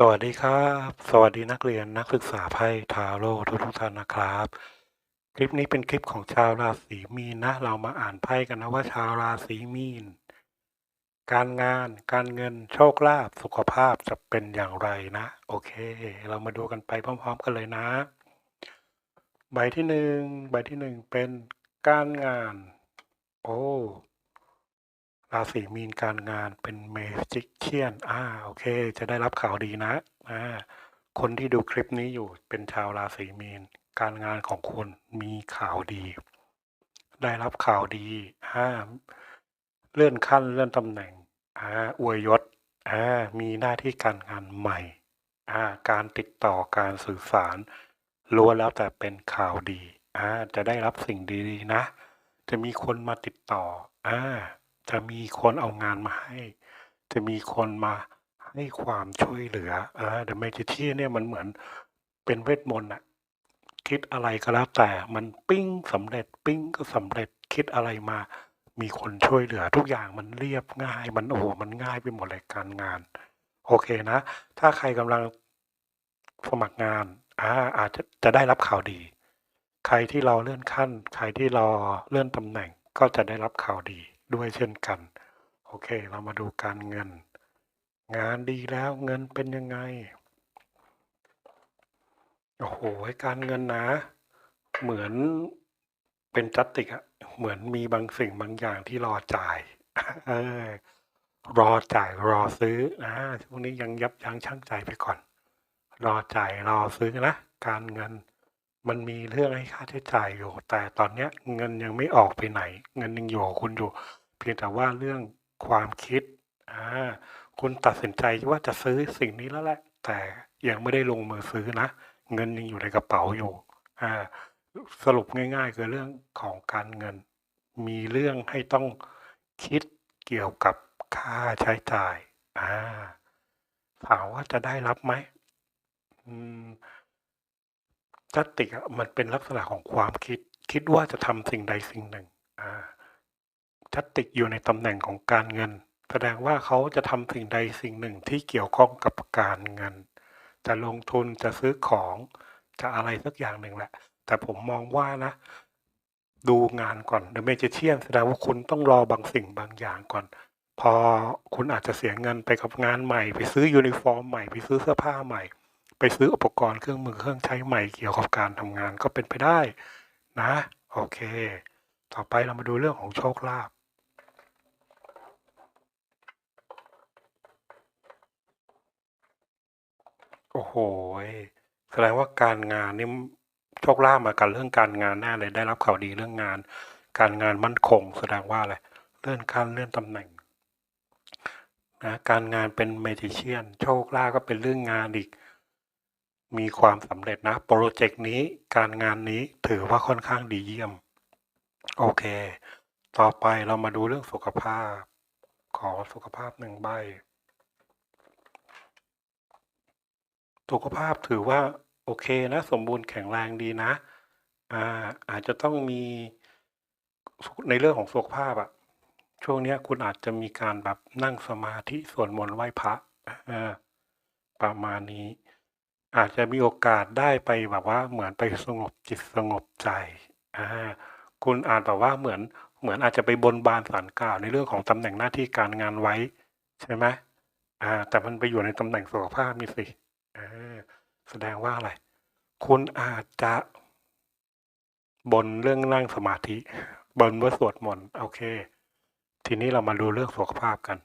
สวัสดีครับ สวัสดีนักเรียนนักศึกษาไพ่ทาโร่ทุกทุกท่านนะครับ คลิปนี้เป็นคลิปของชาวราศีมีนนะ เรามาอ่านไพ่กันนะว่าชาวราศีมีน การงานการเงินโชคลาภสุขภาพจะเป็นอย่างไรนะ โอเค เรามาดูกันไปพร้อม ๆ กันเลยนะ ใบที่หนึ่งใบที่หนึ่งเป็นการงาน โอ้ ราศีมีนการงานเป็นเมจิกเชียนอ่าโอเค จะได้รับข่าวดีนะอ่าคนที่ดูคลิปนี้อยู่เป็นชาวราศีมีน การงานของคุณมีข่าวดี ได้รับข่าวดีอ่าเลื่อนขั้นเลื่อนตำแหน่งอ่าอวยยศอ่ามีหน้าที่การงานใหม่อ่าการติดต่อการสื่อสารล้วนแล้วแต่เป็นข่าวดีอ่าจะได้รับสิ่งดีๆนะ จะมีคนมาติดต่ออ่า จะมีคนเอางานมาให้ จะมีคนมาให้ความช่วยเหลืออ่าแต่เมจิเชียเนี่ยมันเหมือนเป็นเวทมนต์อะคิดอะไรก็แล้วแต่มันปิ้งสำเร็จปิ้งก็สำเร็จคิดอะไรมา มีคนช่วยเหลือ ทุกอย่างมันเรียบง่าย มันโอ้โหมันง่ายไปหมดเลยการงาน โอเคนะ ถ้าใครกำลังสมัครงานอ่าอาจจะจะได้รับข่าวดี ใครที่รอเลื่อนขั้น ใครที่รอเลื่อนตำแหน่งก็จะได้รับข่าวดี ด้วยเช่นกัน โอเค เรามาดูการเงิน งานดีแล้วเงินเป็นยังไง โอ้โห การเงินนะ เหมือนเป็นจัตติกอะเหมือนมีบางสิ่งบางอย่างที่รอจ่ายเออรอจ่ายรอซื้ออ่าช่วงนี้ยังยับยั้งชั่งใจไปก่อน รอจ่ายรอซื้อนะ การเงิน มันมีเรื่องให้ค่าใช้จ่ายอยู่ แต่ตอนเนี้ยเงินยังไม่ออกไปไหน เงินยังอยู่คุณอยู่ เพียงแต่ว่าเรื่องความคิดอ่าคุณตัดสินใจว่าจะซื้อสิ่งนี้แล้วแหละ แต่ยังไม่ได้ลงมือซื้อนะ เงินยังอยู่ในกระเป๋าอยู่อ่าสรุปง่ายๆคือเรื่องของการเงิน มีเรื่องให้ต้องคิดเกี่ยวกับค่าใช้จ่ายอ่าถามว่าจะได้รับไหมอืม ตติกอะมันเป็นลักษณะของความคิด คิดว่าจะทำสิ่งใดสิ่งหนึ่งอ่าจัตติกอยู่ในตำแหน่งของการเงิน แสดงว่าเขาจะทำสิ่งใดสิ่งหนึ่งที่เกี่ยวข้องกับการเงิน จะลงทุนจะซื้อของจะอะไรสักอย่างหนึ่งแหละ แต่ผมมองว่านะ ดูงานก่อน The Magician แสดงว่าคุณต้องรอบางสิ่งบางอย่างก่อน พอคุณอาจจะเสียเงินไปกับงานใหม่ ไปซื้อยูนิฟอร์มใหม่ไปซื้อเสื้อผ้าใหม่ ไปซื้ออุปกรณ์เครื่องมือเครื่องใช้ใหม่เกี่ยวกับการทำงานก็เป็นไปได้นะ โอเค ต่อไปเรามาดูเรื่องของโชคลาภโอ้โหยแสดงว่าการงานนี่โชคลาภมากันเรื่องการงานแน่เลยได้รับข่าวดีเรื่องงาน การงานมั่นคง แสดงว่าอะไรเลื่อนขั้นเลื่อนตำแหน่งนะการงานเป็นเมจิเชียน โชคลาภก็เป็นเรื่องงานอีก มีความสำเร็จนะ โปรเจกต์นี้การงานนี้ถือว่าค่อนข้างดีเยี่ยม โอเค ต่อไปเรามาดูเรื่องสุขภาพ ขอสุขภาพหนึ่งใบ สุขภาพถือว่า โอเคนะ สมบูรณ์แข็งแรงดีนะอาอาจจะต้องมีในเรื่องของสุขภาพอะช่วงนี้คุณอาจจะมีการแบบนั่งสมาธิสวดมนต์ไหว้พระประมาณนี้ อาจจะมีโอกาสได้ไปแบบว่าเหมือนไปสงบจิตสงบใจอ่าคุณอาจแบบว่าเหมือนเหมือนอาจจะไปบนบานสารกล่าวในเรื่องของตำแหน่งหน้าที่การงานไว้ ใช่ไหมอ่า แต่มันไปอยู่ในตำแหน่งสุขภาพนี่สิอ่าแสดงว่าอะไร คุณอาจจะบนเรื่องนั่งสมาธิ บนว่าสวดมนต์โอเค ทีนี้เรามาดูเรื่องสุขภาพกัน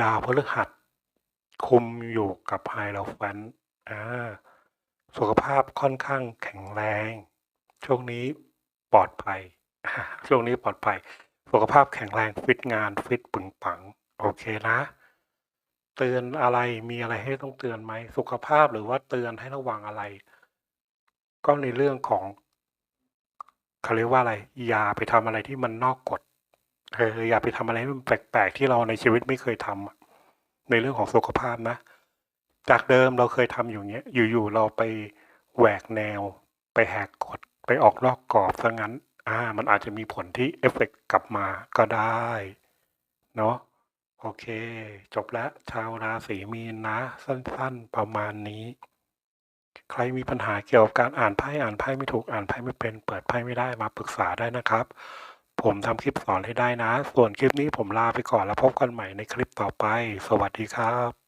ดาวพฤหัสคุมอยู่กับไฮโลแฟน สุขภาพค่อนข้างแข็งแรง ช่วงนี้ปลอดภัย ช่วงนี้ปลอดภัย สุขภาพแข็งแรงฟิตงานฟิตปึงปัง โอเคนะ เตือนอะไรมีอะไรให้ต้องเตือนไหม สุขภาพหรือว่าเตือนให้ระวังอะไร ก็ในเรื่องของเขาเรียกว่าอะไร อย่าไปทำอะไรที่มันนอกกฎเอออย่าไปทำอะไรที่มันแปลกๆที่เราในชีวิตไม่เคยทำอะในเรื่องของสุขภาพนะ จากเดิมเราเคยทำอยู่เงี้ย อยู่ๆเราไปแหวกแนว ไปแหกกฎไปออกนอกกรอบซะงั้น อ่า มันอาจจะมีผลที่เอฟเฟกต์กลับมาก็ได้ เนาะโอเค จบแล้วชาวราศีมีนนะ สั้นๆ ประมาณนี้ ใครมีปัญหาเกี่ยวกับการอ่านไพ่อ่านไพ่ไม่ถูกอ่านไพ่ไม่เป็น เปิดไพ่ไม่ได้มาปรึกษาได้นะครับ ผมทำคลิปสอนให้ได้นะ ส่วนคลิปนี้ผมลาไปก่อนแล้วพบกันใหม่ในคลิปต่อไป สวัสดีครับ